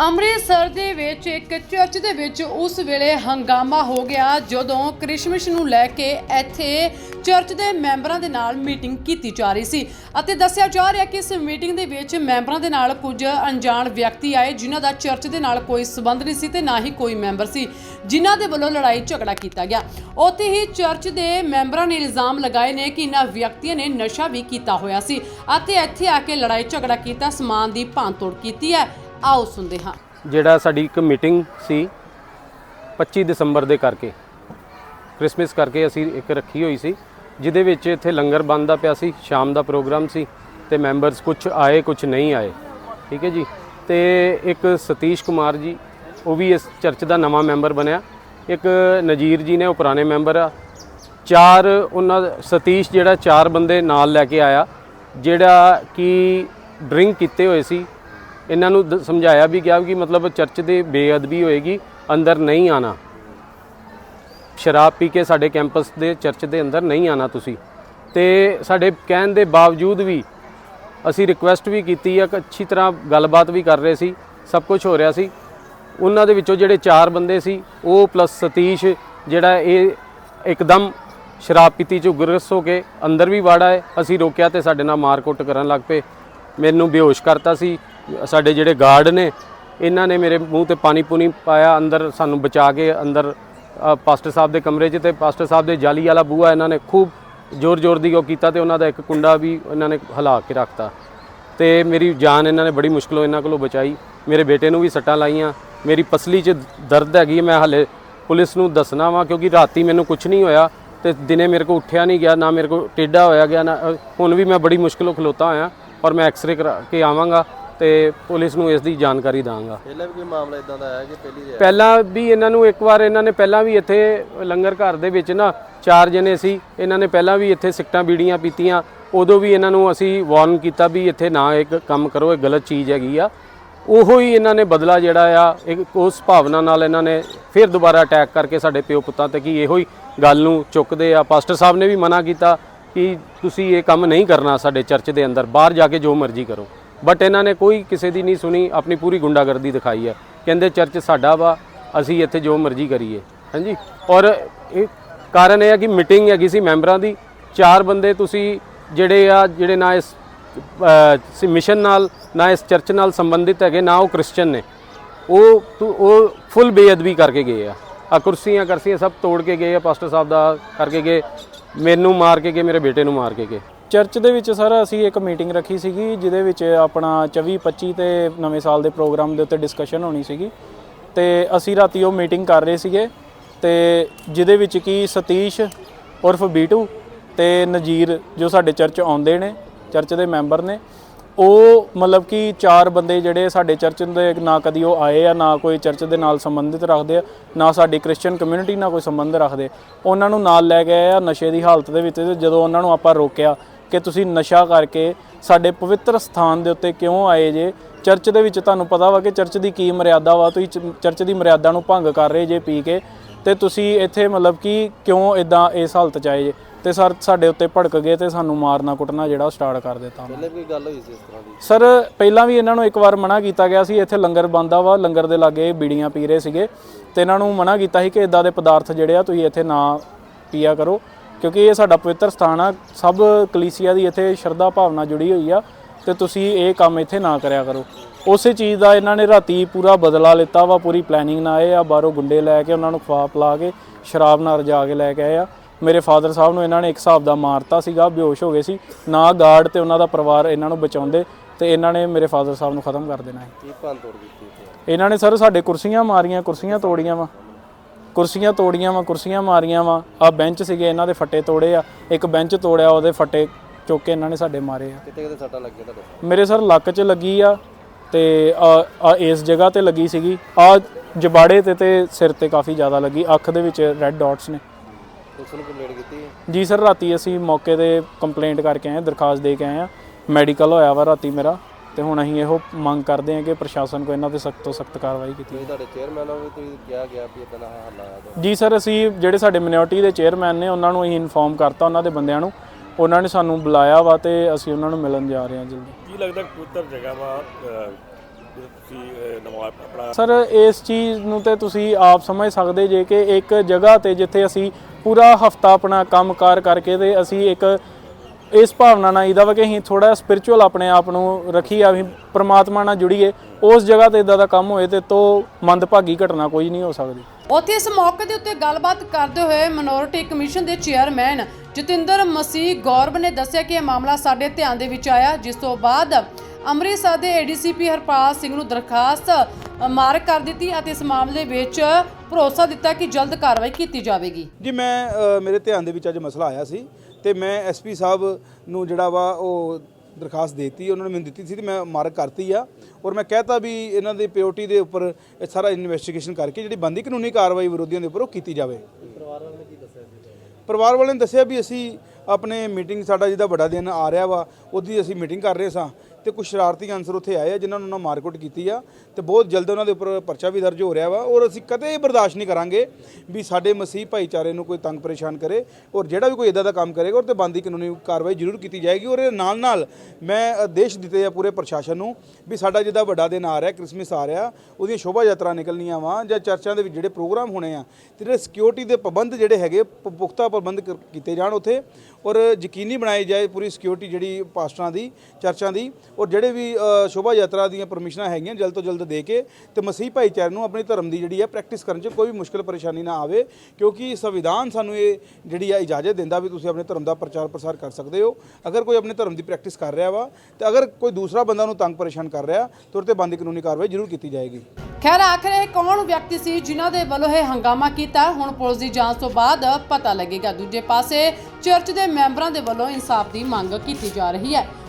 ਅੰਮ੍ਰਿਤਸਰ ਦੇ ਵਿੱਚ ਇੱਕ ਚਰਚ ਦੇ ਵਿੱਚ ਉਸ ਵੇਲੇ ਹੰਗਾਮਾ ਹੋ ਗਿਆ ਜਦੋਂ ਕ੍ਰਿਸਮਸ ਨੂੰ ਲੈ ਕੇ ਇੱਥੇ ਚਰਚ ਦੇ ਮੈਂਬਰਾਂ ਦੇ ਨਾਲ ਮੀਟਿੰਗ ਕੀਤੀ ਜਾ ਰਹੀ ਸੀ ਅਤੇ ਦੱਸਿਆ ਜਾ ਰਿਹਾ ਕਿ ਇਸ ਮੀਟਿੰਗ ਦੇ ਵਿੱਚ ਮੈਂਬਰਾਂ ਦੇ ਨਾਲ ਕੁਝ ਅਣਜਾਣ ਵਿਅਕਤੀ ਆਏ ਜਿਨ੍ਹਾਂ ਦਾ ਚਰਚ ਦੇ ਨਾਲ ਕੋਈ ਸਬੰਧ ਨਹੀਂ ਸੀ ਤੇ ਨਾ ਹੀ ਕੋਈ ਮੈਂਬਰ ਸੀ, ਜਿਨ੍ਹਾਂ ਦੇ ਵੱਲੋਂ ਲੜਾਈ ਝਗੜਾ ਕੀਤਾ ਗਿਆ। ਉੱਥੇ ਹੀ ਚਰਚ ਦੇ ਮੈਂਬਰਾਂ ਨੇ ਇਲਜ਼ਾਮ ਲਗਾਏ ਨੇ ਕਿ ਇਹਨਾਂ ਵਿਅਕਤੀਆਂ ਨੇ ਨਸ਼ਾ ਵੀ ਕੀਤਾ ਹੋਇਆ ਸੀ ਅਤੇ ਇੱਥੇ ਆ ਕੇ ਲੜਾਈ ਝਗੜਾ ਕੀਤਾ, ਸਮਾਨ ਦੀ ਭੰਨਤੋੜ ਕੀਤੀ ਹੈ। ਆਓ ਸੁਣਦੇ ਹਾਂ। ਜਿਹੜਾ ਸਾਡੀ ਇੱਕ ਮੀਟਿੰਗ ਸੀ 25 ਦਸੰਬਰ ਦੇ ਕਰਕੇ ਕ੍ਰਿਸਮਸ ਕਰਕੇ ਅਸੀਂ ਇੱਕ ਰੱਖੀ ਹੋਈ ਸੀ, ਜਿਹਦੇ ਵਿੱਚ ਇੱਥੇ ਲੰਗਰ ਬਣਦਾ ਪਿਆ ਸੀ, ਸ਼ਾਮ ਦਾ ਪ੍ਰੋਗਰਾਮ ਸੀ ਤੇ ਮੈਂਬਰਸ ਕੁਝ ਆਏ ਕੁਝ ਨਹੀਂ ਆਏ। ਠੀਕ ਹੈ ਜੀ? ਤੇ ਇੱਕ ਸਤੀਸ਼ ਕੁਮਾਰ ਜੀ, ਉਹ ਵੀ ਇਸ ਚਰਚ ਦਾ ਨਵਾਂ ਮੈਂਬਰ ਬਣਿਆ। ਇੱਕ ਨਜੀਰ ਜੀ ਨੇ, ਉਹ ਪੁਰਾਣੇ ਮੈਂਬਰ ਆ। ਚਾਰ ਉਹਨਾਂ, ਸਤੀਸ਼ ਜਿਹੜਾ ਚਾਰ ਬੰਦੇ ਨਾਲ ਲੈ ਕੇ ਆਇਆ, ਜਿਹੜਾ ਕਿ ਡਰਿੰਕ ਕੀਤੇ ਹੋਏ ਸੀ ਇਹਨਾਂ ਨੂੰ ਦ- ਸਮਝਾਇਆ ਵੀ ਗਿਆ ਕਿ ਮਤਲਬ ਚਰਚ ਦੇ ਬੇਅਦਬੀ ਹੋਏਗੀ, ਅੰਦਰ ਨਹੀਂ ਆਣਾ। ਸ਼ਰਾਬ ਪੀ ਕੇ ਸਾਡੇ ਕੈਂਪਸ ਦੇ, ਚਰਚ ਦੇ ਅੰਦਰ ਨਹੀਂ ਆਣਾ ਤੁਸੀਂ। ਤੇ ਸਾਡੇ ਕਹਿਣ ਦੇ ਬਾਵਜੂਦ ਵੀ ਅਸੀਂ ਰਿਕੁਐਸਟ ਵੀ ਕੀਤੀ ਆ ਕਿ ਅੱਛੀ ਤਰ੍ਹਾਂ ਗੱਲਬਾਤ ਵੀ ਕਰ ਰਹੇ ਸੀ, ਸਭ ਕੁਝ ਹੋ ਰਿਹਾ ਸੀ। ਉਹਨਾਂ ਦੇ ਵਿੱਚੋਂ ਜਿਹੜੇ ਚਾਰ ਬੰਦੇ ਸੀ, ਉਹ ਪਲੱਸ ਸਤੀਸ਼, ਜਿਹੜਾ ਇਹ ਇੱਕਦਮ ਸ਼ਰਾਬ ਪੀਤੀ ਚ ਉਗਰਸ ਹੋ ਕੇ ਅੰਦਰ ਵੀ ਵਾੜਾ ਹੈ ਅਸੀਂ ਰੋਕਿਆ ਤੇ ਸਾਡੇ ਨਾਲ ਮਾਰਕੁੱਟ ਕਰਨ ਲੱਗ ਪਏ। ਮੈਨੂੰ ਬੇਹੋਸ਼ ਕਰਤਾ ਸੀ। ਸਾਡੇ ਜਿਹੜੇ ਗਾਰਡ ਨੇ, ਇਹਨਾਂ ਨੇ ਮੇਰੇ ਮੂੰਹ ਤੇ ਪਾਣੀ ਪੂਣੀ ਪਾਇਆ, ਅੰਦਰ ਸਾਨੂੰ ਬਚਾ ਕੇ ਅੰਦਰ ਪਾਸਟਰ ਸਾਹਿਬ ਦੇ ਕਮਰੇ 'ਚ ਤੇ ਪਾਸਟਰ ਸਾਹਿਬ ਦੇ ਜਾਲੀ ਵਾਲਾ ਬੂਹਾ ਇਹਨਾਂ ਨੇ ਖੂਬ ਜ਼ੋਰ-ਜ਼ੋਰ ਦੀ ਉਹ ਕੀਤਾ ਤੇ ਉਹਨਾਂ ਦਾ ਇੱਕ ਕੁੰਡਾ ਵੀ ਇਹਨਾਂ ਨੇ ਹਿਲਾ ਕੇ ਰੱਖਤਾ। ਤੇ ਮੇਰੀ ਜਾਨ ਇਹਨਾਂ ਨੇ ਬੜੀ ਮੁਸ਼ਕਲੋਂ ਇਹਨਾਂ ਕੋਲੋਂ ਬਚਾਈ। ਮੇਰੇ ਬੇਟੇ ਨੂੰ ਵੀ ਸੱਟਾਂ ਲਾਈਆਂ। ਮੇਰੀ ਪਸਲੀ 'ਚ ਦਰਦ ਹੈਗੀ ਮੈਂ ਹਲੇ ਪੁਲਿਸ ਨੂੰ ਦੱਸਣਾ ਵਾ, ਕਿਉਂਕਿ ਰਾਤੀ ਮੈਨੂੰ ਕੁਝ ਨਹੀਂ ਹੋਇਆ ਤੇ ਦਿਨੇ ਮੇਰੇ ਕੋ ਉੱਠਿਆ ਨਹੀਂ ਗਿਆ, ਨਾ ਮੇਰੇ ਕੋ ਟੇਢਾ ਹੋਇਆ ਗਿਆ, ਨਾ ਹੁਣ ਵੀ ਮੈਂ ਬੜੀ ਮੁਸ਼ਕਲੋਂ ਖਲੋਤਾ ਹੋਇਆ ਔਰ ਮੈਂ ਐਕਸ-ਰੇ ਕਰਾ ਕੇ ਆਵਾਂਗਾ। ਤੇ ਪੁਲਿਸ ਨੂੰ ਇਸ ਦੀ ਜਾਣਕਾਰੀ ਦਾਂਗਾ। ਪਹਿਲਾਂ ਵੀ ਕੋਈ ਮਾਮਲਾ ਇਦਾਂ ਦਾ ਆਇਆ ਕਿ ਪਹਿਲੀ ਦੇ ਪਹਿਲਾਂ ਵੀ ਇਹਨਾਂ ਨੂੰ ਇੱਕ ਵਾਰ ਇਹਨਾਂ ਨੇ ਪਹਿਲਾਂ ਵੀ ਇੱਥੇ ਲੰਗਰ ਘਰ ਦੇ ਵਿੱਚ ਨਾ ਚਾਰ ਜਣੇ ਸੀ ਇਹਨਾਂ ਨੇ ਪਹਿਲਾਂ ਵੀ ਇੱਥੇ ਸਿਕਟਾਂ ਬੀੜੀਆਂ ਪੀਤੀਆਂ ਉਦੋਂ ਵੀ ਇਹਨਾਂ ਨੂੰ ਅਸੀਂ ਵਾਰਨ ਕੀਤਾ ਵੀ ਇੱਥੇ ਨਾ ਇੱਕ ਕੰਮ ਕਰੋ ਇਹ ਗਲਤ ਚੀਜ਼ ਹੈਗੀ ਆ। ਉਹੋ ਹੀ ਇਹਨਾਂ ਨੇ ਬਦਲਾ ਜਿਹੜਾ ਆ ਇੱਕ ਉਸ ਭਾਵਨਾ ਨਾਲ ਇਹਨਾਂ ਨੇ ਫਿਰ ਦੁਬਾਰਾ ਅਟੈਕ ਕਰਕੇ ਸਾਡੇ ਪਿਓ ਪੁੱਤਾਂ ਤੇ ਕੀ ਇਹੋ ਹੀ ਗੱਲ ਨੂੰ ਚੁੱਕਦੇ ਆ। ਪਾਸਟਰ ਸਾਹਿਬ ਨੇ ਵੀ ਮਨਾ ਕੀਤਾ ਕਿ ਤੁਸੀਂ ਇਹ ਕੰਮ ਨਹੀਂ ਕਰਨਾ ਸਾਡੇ ਚਰਚ ਦੇ ਅੰਦਰ ਬਾਹਰ ਜਾ ਕੇ ਜੋ ਮਰਜ਼ੀ ਕਰੋ। ਬਟ ਇਹਨਾਂ ਨੇ ਕੋਈ ਕਿਸੇ ਦੀ ਨਹੀਂ ਸੁਣੀ, ਆਪਣੀ ਪੂਰੀ ਗੁੰਡਾਗਰਦੀ ਦਿਖਾਈ ਹੈ। ਕਹਿੰਦੇ, ਚਰਚ ਸਾਡਾ ਵਾ, ਅਸੀਂ ਇੱਥੇ ਜੋ ਮਰਜ਼ੀ ਕਰੀਏ। ਹਾਂਜੀ? ਔਰ ਇਹ ਕਾਰਨ ਇਹ ਹੈ ਕਿ ਮੀਟਿੰਗ ਹੈਗੀ ਸੀ ਮੈਂਬਰਾਂ ਦੀ। ਚਾਰ ਬੰਦੇ ਤੁਸੀਂ ਜਿਹੜੇ ਆ, ਜਿਹੜੇ ਨਾ ਇਸ ਮਿਸ਼ਨ ਨਾਲ, ਨਾ ਇਸ ਚਰਚ ਨਾਲ ਸੰਬੰਧਿਤ ਹੈਗੇ, ਨਾ ਉਹ ਕ੍ਰਿਸਚੀਅਨ ਨੇ। ਉਹ ਤੂੰ- ਉਹ ਫੁੱਲ ਬੇਅਦਬੀ ਕਰਕੇ ਗਏ ਆ। ਆ ਕੁਰਸੀਆਂ ਕਰਸੀਆਂ ਸਭ ਤੋੜ ਕੇ ਗਏ ਆ, ਪਾਸਟਰ ਸਾਹਿਬ ਦਾ ਕਰਕੇ ਗਏ, ਮੈਨੂੰ ਮਾਰ ਕੇ ਗਏ, ਮੇਰੇ ਬੇਟੇ ਨੂੰ ਮਾਰ ਕੇ ਗਏ। ਚਰਚ ਦੇ ਵਿੱਚ ਸਰ ਅਸੀਂ ਇੱਕ ਮੀਟਿੰਗ ਰੱਖੀ ਸੀਗੀ, ਜਿਹਦੇ ਵਿੱਚ ਆਪਣਾ 24 25 ਤੇ ਨਵੇਂ ਸਾਲ ਦੇ ਪ੍ਰੋਗਰਾਮ ਦੇ ਉੱਤੇ ਡਿਸਕਸ਼ਨ ਹੋਣੀ ਸੀਗੀ। ਤੇ ਅਸੀਂ ਰਾਤੀ ਉਹ ਮੀਟਿੰਗ ਕਰ ਰਹੇ ਸੀਗੇ। ਤੇ ਜਿਹਦੇ ਵਿੱਚ ਕੀ ਸਤੀਸ਼ ਉਰਫ ਬੀਟੂ ਤੇ ਨਜੀਰ, ਜੋ ਸਾਡੇ ਚਰਚ ਆਉਂਦੇ ਨੇ, ਚਰਚ ਦੇ ਮੈਂਬਰ ਨੇ, ਉਹ ਮਤਲਬ ਕਿ ਚਾਰ ਬੰਦੇ ਜਿਹੜੇ ਸਾਡੇ ਚਰਚ ਦੇ ਨਾ ਕਦੀ ਉਹ ਆਏ ਆ, ਨਾ ਕੋਈ ਚਰਚ ਦੇ ਨਾਲ ਸੰਬੰਧਿਤ ਰੱਖਦੇ ਆ, ਨਾ ਸਾਡੀ ਕ੍ਰਿਸਚੀਅਨ ਕਮਿਊਨਿਟੀ ਨਾਲ ਕੋਈ ਸੰਬੰਧ ਰੱਖਦੇ। ਉਹਨਾਂ ਨੂੰ ਨਾਲ ਲੈ ਕੇ ਆਏ ਆ, ਨਸ਼ੇ ਦੀ ਹਾਲਤ ਦੇ ਵਿੱਚ, ਜਦੋਂ ਉਹਨਾਂ ਨੂੰ ਆਪਾਂ ਰੋਕਿਆ ਕਿ ਤੁਸੀਂ ਨਸ਼ਾ ਕਰਕੇ ਸਾਡੇ ਪਵਿੱਤਰ ਸਥਾਨ ਦੇ ਉੱਤੇ ਕਿਉਂ ਆਏ ਜੇ? ਚਰਚ ਦੇ ਵਿੱਚ ਤੁਹਾਨੂੰ ਪਤਾ ਵਾ ਕਿ ਚਰਚ ਦੀ ਕੀ ਮਰਿਆਦਾ ਵਾ? ਤੁਸੀਂ ਚ- ਚਰਚ ਦੀ ਮਰਿਆਦਾ ਨੂੰ ਭੰਗ ਕਰ ਰਹੇ ਜੇ ਪੀ ਕੇ। ਤੇ ਤੁਸੀਂ ਇੱਥੇ ਮਤਲਬ ਕਿ ਕਿਉਂ ਇਦਾਂ ਇਸ ਹਾਲਤ ਚ ਆਏ ਜੇ? ਤੇ ਸਰ ਸਾਡੇ ਉੱਤੇ ਭੜਕ ਗਏ ਤੇ ਸਾਨੂੰ ਮਾਰਨਾ ਕੁੱਟਣਾ ਜਿਹੜਾ ਸਟਾਰਟ ਕਰ ਦਿੱਤਾ ਉਹਨਾਂ ਨੇ। ਪਹਿਲਾਂ ਵੀ ਗੱਲ ਹੋਈ ਸੀ ਇਸ ਤਰ੍ਹਾਂ ਦੀ? ਸਰ ਪਹਿਲਾਂ ਵੀ ਇਹਨਾਂ ਨੂੰ ਇੱਕ ਵਾਰ ਮਨਾ ਕੀਤਾ ਗਿਆ ਸੀ। ਇੱਥੇ ਲੰਗਰ ਬੰਦਾ ਵਾ ਲੰਗਰ ਦੇ ਲਾਗੇ ਬੀੜੀਆਂ ਪੀ ਰਹੇ ਸੀਗੇ। ਤੇ ਇਹਨਾਂ ਨੂੰ ਮਨਾ ਕੀਤਾ ਸੀ ਕਿ ਇਦਾਂ ਦੇ ਪਦਾਰਥ ਜਿਹੜੇ ਆ ਤੁਸੀਂ ਇੱਥੇ ਨਾ ਪੀਆ ਕਰੋ। ਕਿਉਂਕਿ ਇਹ ਸਾਡਾ ਪਵਿੱਤਰ ਸਥਾਨ ਆ ਸਭ ਕਲੀਸਿਆ ਦੀ ਇੱਥੇ ਸ਼ਰਧਾ ਭਾਵਨਾ ਜੁੜੀ ਹੋਈ ਆ ਤੇ ਤੁਸੀਂ ਇਹ ਕੰਮ ਇੱਥੇ ਨਾ ਕਰਿਆ ਕਰੋ। ਉਸੇ ਚੀਜ਼ ਦਾ ਇਹਨਾਂ ਨੇ ਰਾਤੀ ਪੂਰਾ ਬਦਲਾ ਲਿੱਤਾ ਵਾ ਪੂਰੀ ਪਲੈਨਿੰਗ ਨਾਲ ਆਏ ਆ ਬਾਹਰੋਂ ਗੁੰਡੇ ਲੈ ਕੇ ਉਹਨਾਂ ਨੂੰ ਖਵਾ ਪਿਲਾ ਕੇ ਸ਼ਰਾਬ ਨਾਲ ਰਜਾ ਕੇ ਲੈ ਕੇ ਆਏ ਆ। ਮੇਰੇ ਫਾਦਰ ਸਾਹਿਬ ਨੂੰ ਇਹਨਾਂ ਨੇ ਇੱਕ ਹਿਸਾਬ ਦਾ ਮਾਰਤਾ ਸੀਗਾ ਬੇਹੋਸ਼ ਹੋ ਗਏ ਸੀ। ਨਾ ਗਾਰਡ ਤੇ ਉਹਨਾਂ ਦਾ ਪਰਿਵਾਰ ਇਹਨਾਂ ਨੂੰ ਬਚਾਉਂਦੇ ਤੇ ਇਹਨਾਂ ਨੇ ਮੇਰੇ ਫਾਦਰ ਸਾਹਿਬ ਨੂੰ ਖਤਮ ਕਰ ਦੇਣਾ ਸੀ। ਕੀ ਭੰਨ ਤੋੜ ਕੀਤੀ ਇੱਥੇ? ਇਹਨਾਂ ਨੇ ਸਰ ਸਾਡੇ ਕੁਰਸੀਆਂ ਮਾਰੀਆਂ ਕੁਰਸੀਆਂ ਤੋੜੀਆਂ ਵਾ। ਕੁਰਸੀਆਂ ਤੋੜੀਆਂ ਵਾ ਕੁਰਸੀਆਂ ਮਾਰੀਆਂ ਵਾ। ਆ ਬੈਂਚ ਸੀਗੇ ਇਹਨਾਂ ਦੇ ਫੱਟੇ ਤੋੜੇ ਆ। ਇੱਕ ਬੈਂਚ ਤੋੜਿਆ ਉਹਦੇ ਫੱਟੇ ਚੁੱਕ ਕੇ ਇਹਨਾਂ ਨੇ ਸਾਡੇ ਮਾਰੇ ਆ। ਕਿਤੇ ਕਿਤੇ ਸੱਟਾਂ ਲੱਗੀਆਂ ਤੁਹਾਡੇ ਮੇਰੇ ਸਰ ਲੱਕ 'ਚ ਲੱਗੀ ਆ ਤੇ ਆ ਇਸ ਜਗ੍ਹਾ ਤੇ ਲੱਗੀ ਸੀਗੀ। ਆ ਜਬਾੜੇ ਤੇ ਤੇ ਸਿਰ ਤੇ ਕਾਫੀ ਜ਼ਿਆਦਾ ਲੱਗੀ ਅੱਖ ਦੇ ਵਿੱਚ ਰੈੱਡ ਡਾਟਸ ਨੇ। ਪੁਲਿਸ ਨੂੰ ਕੰਪਲੇਂਟ ਕੀਤੀ ਹੈ? ਜੀ ਸਰ ਰਾਤੀ ਅਸੀਂ ਮੌਕੇ ਤੇ ਕੰਪਲੇਂਟ ਕਰਕੇ ਆਏ ਹਾਂ, ਦਰਖਾਸਤ ਦੇ ਕੇ ਆਏ ਆ ਮੈਡੀਕਲ ਹੋਇਆ ਵਾ ਰਾਤੀ ਮੇਰਾ। ਤੇ ਹੁਣ ਅਸੀਂ ਇਹੋ ਮੰਗ ਕਰਦੇ ਹਾਂ ਕਿ ਪ੍ਰਸ਼ਾਸਨ ਕੋ ਇਹਨਾਂ ਤੇ ਸਖਤ ਤੋਂ ਸਖਤ ਕਾਰਵਾਈ ਕੀਤੀ ਤੁਸੀਂ ਤੁਹਾਡੇ ਚੇਅਰਮੈਨ ਨੂੰ ਵੀ ਤੁਸੀਂ ਕਿਹਾ ਗਿਆ ਵੀ ਇਦਾਂ ਦਾ ਹੱਲ ਆਇਆ ਜੀ ਸਰ ਅਸੀਂ ਜਿਹੜੇ ਸਾਡੇ ਮਿਨੋਰਟੀ ਦੇ ਚੇਅਰਮੈਨ ਨੇ ਉਹਨਾਂ ਨੂੰ ਅਸੀਂ ਇਨਫੋਰਮ ਕਰਤਾ ਉਹਨਾਂ ਦੇ ਬੰਦਿਆਂ ਨੂੰ। ਉਹਨਾਂ ਨੇ ਸਾਨੂੰ ਬੁਲਾਇਆ ਵਾ ਤੇ ਅਸੀਂ ਉਹਨਾਂ ਨੂੰ ਮਿਲਣ ਜਾ ਰਹੇ ਹਾਂ ਜਲਦੀ। ਕੀ ਲੱਗਦਾ ਪਵਿੱਤਰ ਜਗ੍ਹਾ ਵਾ ਅਹ, ਜਦੋਂ ਤੁਸੀਂ ਅਹ, ਨਮਾਜ਼ ਆਪਣਾ ਸਰ ਇਸ ਚੀਜ਼ ਨੂੰ ਤੇ ਤੁਸੀਂ ਆਪ ਸਮਝ ਸਕਦੇ ਜੇ ਕਿ ਇੱਕ ਜਗ੍ਹਾ ਤੇ ਜਿੱਥੇ ਅਸੀਂ ਪੂਰਾ ਹਫਤਾ ਆਪਣਾ ਕੰਮਕਾਰ ਕਰਕੇ ਤੇ ਅਸੀਂ ਇੱਕ ਇਸ ਭਾਵਨਾ ਨਾਲ ਇਹਦਾ ਵਾ ਕਿ ਅਸੀਂ ਥੋੜਾ ਸਪਿਰਚੁਅਲ ਆਪਣੇ ਆਪ ਨੂੰ ਰੱਖੀਏ ਅਸੀਂ ਪ੍ਰਮਾਤਮਾ ਨਾਲ ਜੁੜੀਏ। ਉਸ ਜਗ੍ਹਾ ਤੇ ਇਦਾਂ ਦਾ ਕੰਮ ਹੋਏ ਤੇ ਤੋਂ ਮੰਦਭਾਗੀ ਘਟਨਾ ਕੋਈ ਨਹੀਂ ਹੋ ਸਕਦੀ। ਉੱਥੇ ਇਸ ਮੌਕੇ ਦੇ ਉੱਤੇ ਗੱਲਬਾਤ ਕਰਦੇ ਹੋਏ ਮਿਨੋਰਿਟੀ ਕਮਿਸ਼ਨ ਦੇ ਚੇਅਰਮੈਨ ਜਤਿੰਦਰ ਮਸੀਹ ਗੌਰਵ ਨੇ ਦੱਸਿਆ ਕਿ ਇਹ ਮਾਮਲਾ ਸਾਡੇ ਧਿਆਨ ਦੇ ਵਿੱਚ ਆਇਆ। ਜਿਸ ਤੋਂ ਬਾਅਦ ਅੰਮ੍ਰਿਤਸਰ ਦੇ ਏਡੀਸੀਪੀ ਹਰਪਾਲ ਸਿੰਘ ਨੂੰ ਦਰਖਾਸਤ ਅ, ਮਾਰਕ ਕਰ ਦਿੱਤੀ ਅਤੇ ਇਸ ਮਾਮਲੇ ਵਿੱਚ ਭਰੋਸਾ ਦਿੱਤਾ ਕਿ ਜਲਦ ਕਾਰਵਾਈ ਕੀਤੀ ਜਾਵੇਗੀ। ਜੀ ਮੈਂ ਮੇਰੇ ਧਿਆਨ ਦੇ ਵਿੱਚ ਅੱਜ ਮਸਲਾ ਆਇਆ ਸੀ। ਤੇ ਮੈਂ ਐਸਪੀ ਸਾਹਿਬ ਨੂੰ ਜਿਹੜਾ ਵਾ ਉਹ ਦਰਖਾਸਤ ਦੇਤੀ, ਉਹਨਾਂ ਨੇ ਮੈਨੂੰ ਦਿੱਤੀ ਸੀ ਤੇ ਮੈਂ ਮਾਰਕ ਕਰਤੀ ਆ। ਔਰ ਮੈਂ ਕਹਿਤਾ ਵੀ ਇਹਨਾਂ ਦੇ ਪਿਓਰਟੀ ਦੇ ਉੱਪਰ ਇਹ ਸਾਰਾ ਇਨਵੈਸਟੀਗੇਸ਼ਨ ਕਰਕੇ ਜਿਹੜੀ ਬੰਦੀ ਕਾਨੂੰਨੀ ਕਾਰਵਾਈ ਵਿਰੋਧੀਆਂ ਦੇ ਉੱਪਰ ਉਹ ਕੀਤੀ ਜਾਵੇ। ਪਰਿਵਾਰ ਵਾਲਿਆਂ ਨੇ ਦੱਸਿਆ ਵੀ ਅਸੀਂ ਆਪਣੇ ਮੀਟਿੰਗ ਸਾਡਾ ਜਿਹਦਾ ਵੱਡਾ ਦਿਨ ਆ ਰਿਹਾ ਵਾ, ਉਹਦੀ ਅਸੀਂ ਮੀਟਿੰਗ ਕਰ ਰਹੇ ਸਾਂ। ਤੇ ਕੁਝ ਸ਼ਰਾਰਤੀ ਅਨਸਰ ਉੱਥੇ ਆਏ ਆ ਜਿਨ੍ਹਾਂ ਨੂੰ ਉਹਨਾਂ ਮਾਰਕੁੱਟ ਕੀਤੀ ਆ ਤੇ ਬਹੁਤ ਜਲਦ ਉਹਨਾਂ ਦੇ ਉੱਪਰ ਪਰਚਾ ਵੀ ਦਰਜ ਹੋ ਰਿਹਾ ਵਾ ਔਰ ਅਸੀਂ ਕਦੇ ਬਰਦਾਸ਼ਤ ਨਹੀਂ ਕਰਾਂਗੇ ਵੀ ਸਾਡੇ ਮਸੀਹ ਭਾਈਚਾਰੇ ਨੂੰ ਕੋਈ ਤੰਗ ਪਰੇਸ਼ਾਨ ਕਰੇ ਔਰ ਜਿਹੜਾ ਵੀ ਕੋਈ ਇਦਾਂ ਦਾ ਕੰਮ ਕਰੇਗਾ ਉਹ ਤੇ ਬੰਦੀ ਕਾਨੂੰਨੀ ਕਾਰਵਾਈ ਜ਼ਰੂਰ ਕੀਤੀ ਜਾਏਗੀ ਔਰ ਇਹਦੇ ਨਾਲ ਨਾਲ ਮੈਂ ਆਦੇਸ਼ ਦਿੱਤੇ ਆ ਪੂਰੇ ਪ੍ਰਸ਼ਾਸਨ ਨੂੰ ਵੀ ਸਾਡਾ ਜਿਹਦਾ ਵੱਡਾ ਦਿਨ ਆ ਰਿਹਾ, ਕ੍ਰਿਸਮਸ ਆ ਰਿਹਾ, ਉਹਦੀਆਂ ਸ਼ੋਭਾ ਯਾਤਰਾ ਨਿਕਲਣੀਆਂ ਵਾ ਜਾਂ ਚਰਚਾਂ ਦੇ ਵਿੱਚ ਜਿਹੜੇ ਪ੍ਰੋਗਰਾਮ ਹੋਣੇ ਆ, ਤੇ ਜਿਹੜੇ ਸਿਕਿਉਰਿਟੀ ਦੇ ਪ੍ਰਬੰਧ ਜਿਹੜੇ ਹੈਗੇ ਪੁਖਤਾ ਪ੍ਰਬੰਧ ਕੀਤੇ ਜਾਣ ਉੱਥੇ ਔਰ ਯਕੀਨੀ ਬਣਾਈ ਜਾਏ ਪੂਰੀ ਸਿਕਿਉਰਿਟੀ ਜਿਹੜੀ ਪਾਸਟਰਾਂ ਦੀ, ਚਰਚਾਂ ਦੀ ਔਰ ਜਿਹੜੇ ਵੀ ਸ਼ੋਭਾ ਯਾਤਰਾ ਦੀਆਂ ਪਰਮਿਸ਼ਨਾਂ ਹੈਗੀਆਂ ਜਲਦ ਤੋਂ ਜਲਦ ਦੇ ਕੇ ਤੇ ਮਸੀਹ ਭਾਈਚਾਰੇ ਨੂੰ ਆਪਣੇ ਧਰਮ ਦੀ ਜਿਹੜੀ ਹੈ ਪ੍ਰੈਕਟਿਸ ਕਰਨ 'ਚ ਕੋਈ ਵੀ ਮੁਸ਼ਕਲ ਪਰੇਸ਼ਾਨੀ ਨਾ ਆਵੇ, ਕਿਉਂਕਿ ਸੰਵਿਧਾਨ ਸਾਨੂੰ ਇਹ ਜਿਹੜੀ ਆ ਇਜਾਜ਼ਤ ਦਿੰਦਾ ਵੀ ਤੁਸੀਂ ਆਪਣੇ ਧਰਮ ਦਾ ਪ੍ਰਚਾਰ ਪ੍ਰਸਾਰ ਕਰ ਸਕਦੇ ਹੋ। ਅਗਰ ਕੋਈ ਆਪਣੇ ਧਰਮ ਦੀ ਪ੍ਰੈਕਟਿਸ ਕਰ ਰਿਹਾ ਵਾ ਤੇ ਅਗਰ ਕੋਈ ਦੂਸਰਾ ਬੰਦਾ ਨੂੰ ਤੰਗ ਪਰੇਸ਼ਾਨ ਕਰ ਰਿਹਾ, ਤਾਂ ਉਹਦੇ ਤੇ ਬੰਦੀ ਕਾਨੂੰਨੀ ਕਾਰਵਾਈ ਜ਼ਰੂਰ ਕੀਤੀ ਜਾਏਗੀ। ਖੈਰ, ਆਖਰ ਇਹ ਕੌਣ ਵਿਅਕਤੀ ਸੀ ਜਿਨ੍ਹਾਂ ਦੇ ਵੱਲੋਂ ਇਹ ਹੰਗਾਮਾ ਕੀਤਾ? ਹੁਣ ਪੁਲਿਸ ਦੀ ਜਾਂਚ ਤੋਂ ਬਾਅਦ ਪਤਾ ਲੱਗੇਗਾ। ਦੂਜੇ ਪਾਸੇ, ਚਰਚ ਦੇ ਮੈਂਬਰਾਂ ਦੇ ਵੱਲੋਂ ਇਨਸਾਫ ਦੀ ਮੰਗ ਕੀਤੀ ਜਾ ਰਹੀ ਹੈ।